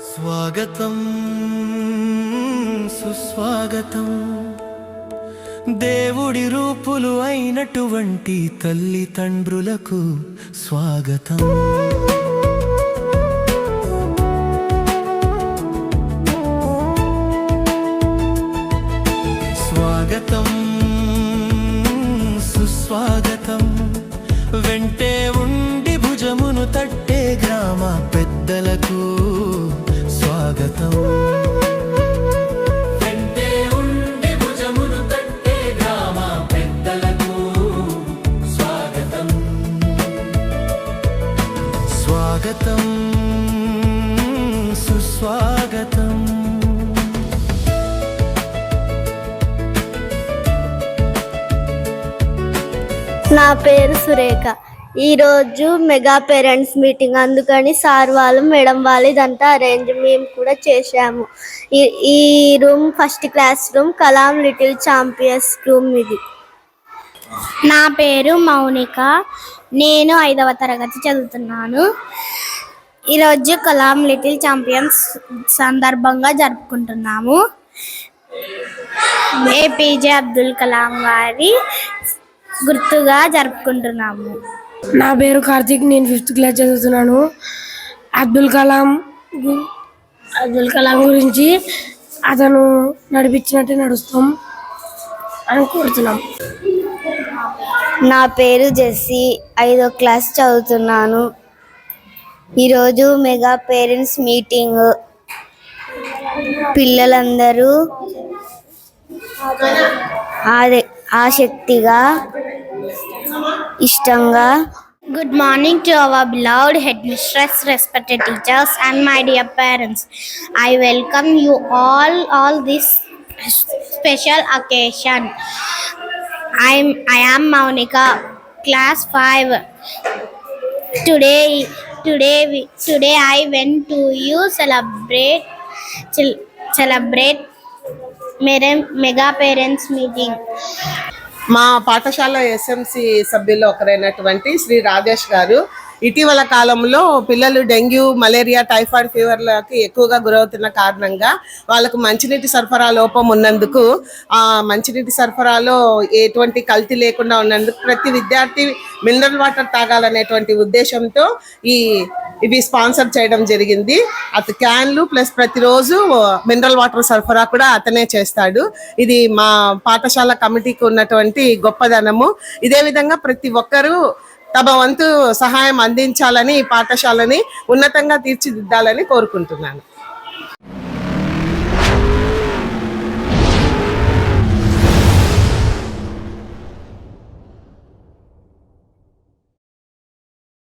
స్వాగతం సుస్వాగతం. దేవుడి రూపులు అయినటువంటి తల్లిదండ్రులకు స్వాగతం. స్వాగతం సుస్వాగతం. వెంటే ఉండి భుజమును తట్టే గ్రామ స్వాగతం వెంటే ఉండి భుజమును తట్టే గ్రామ పెద్దలకు స్వాగతం. స్వాగతం సుస్వాగతం. నా పేరు సురేఖ. ఈరోజు మెగా పేరెంట్స్ మీటింగ్ అందుకని సార్ వాళ్ళు మేడం వాళ్ళు ఇదంతా అరేంజ్ మేము కూడా చేశాము. ఈ ఈ room first class room Kalam little champions room ఇది. నా పేరు మౌనిక. నేను ఐదవ తరగతి చదువుతున్నాను. ఈరోజు కలాం లిటిల్ ఛాంపియన్స్ సందర్భంగా జరుపుకుంటున్నాము. ఏపీజే అబ్దుల్ కలాం గారి గుర్తుగా జరుపుకుంటున్నాము. నా పేరు కార్తీక్ నేను ఫిఫ్త్ క్లాస్ చదువుతున్నాను. అబ్దుల్ కలాం అబ్దుల్ కలాం గురించి అతను నడిపించినట్టే నడుస్తాం అని కోరుతున్నాం. నా పేరు జెస్సీ ఐదో క్లాస్ చదువుతున్నాను. ఈరోజు మెగా పేరెంట్స్ మీటింగ్. పిల్లలందరూ ఆదే ఆసక్తిగా Ishtanga. Good morning to our beloved headmistress, respected teachers, and my dear parents. I welcome you all on this special occasion. I'm I am Monica, class five. Today today today I went to you celebrate celebrate mega parents meeting. మా పాఠశాల SMC సభ్యుల్లో ఒకరైనటువంటి శ్రీ రాజేష్ గారు ఇటీవల కాలంలో పిల్లలు dengue malaria typhoid ఫీవర్లకి ఎక్కువగా గురవుతున్న కారణంగా వాళ్ళకు మంచినీటి సరఫరా లోపం ఉన్నందుకు ఆ మంచినీటి సరఫరాలో ఎటువంటి కల్తీ లేకుండా ఉన్నందుకు ప్రతి విద్యార్థి మినరల్ వాటర్ తాగాలనేటువంటి ఉద్దేశంతో ఈ ఇవి స్పాన్సర్ చేయడం జరిగింది. అత క్యాన్లు ప్లస్ ప్రతిరోజు మినరల్ వాటర్ సరఫరా కూడా అతనే చేస్తాడు. ఇది మా పాఠశాల కమిటీకి ఉన్నటువంటి గొప్పదనము. ఇదే విధంగా ప్రతి ఒక్కరూ తమ వంతు సహాయం అందించాలని ఈ పాఠశాలని ఉన్నతంగా తీర్చిదిద్దాలని కోరుకుంటున్నాను.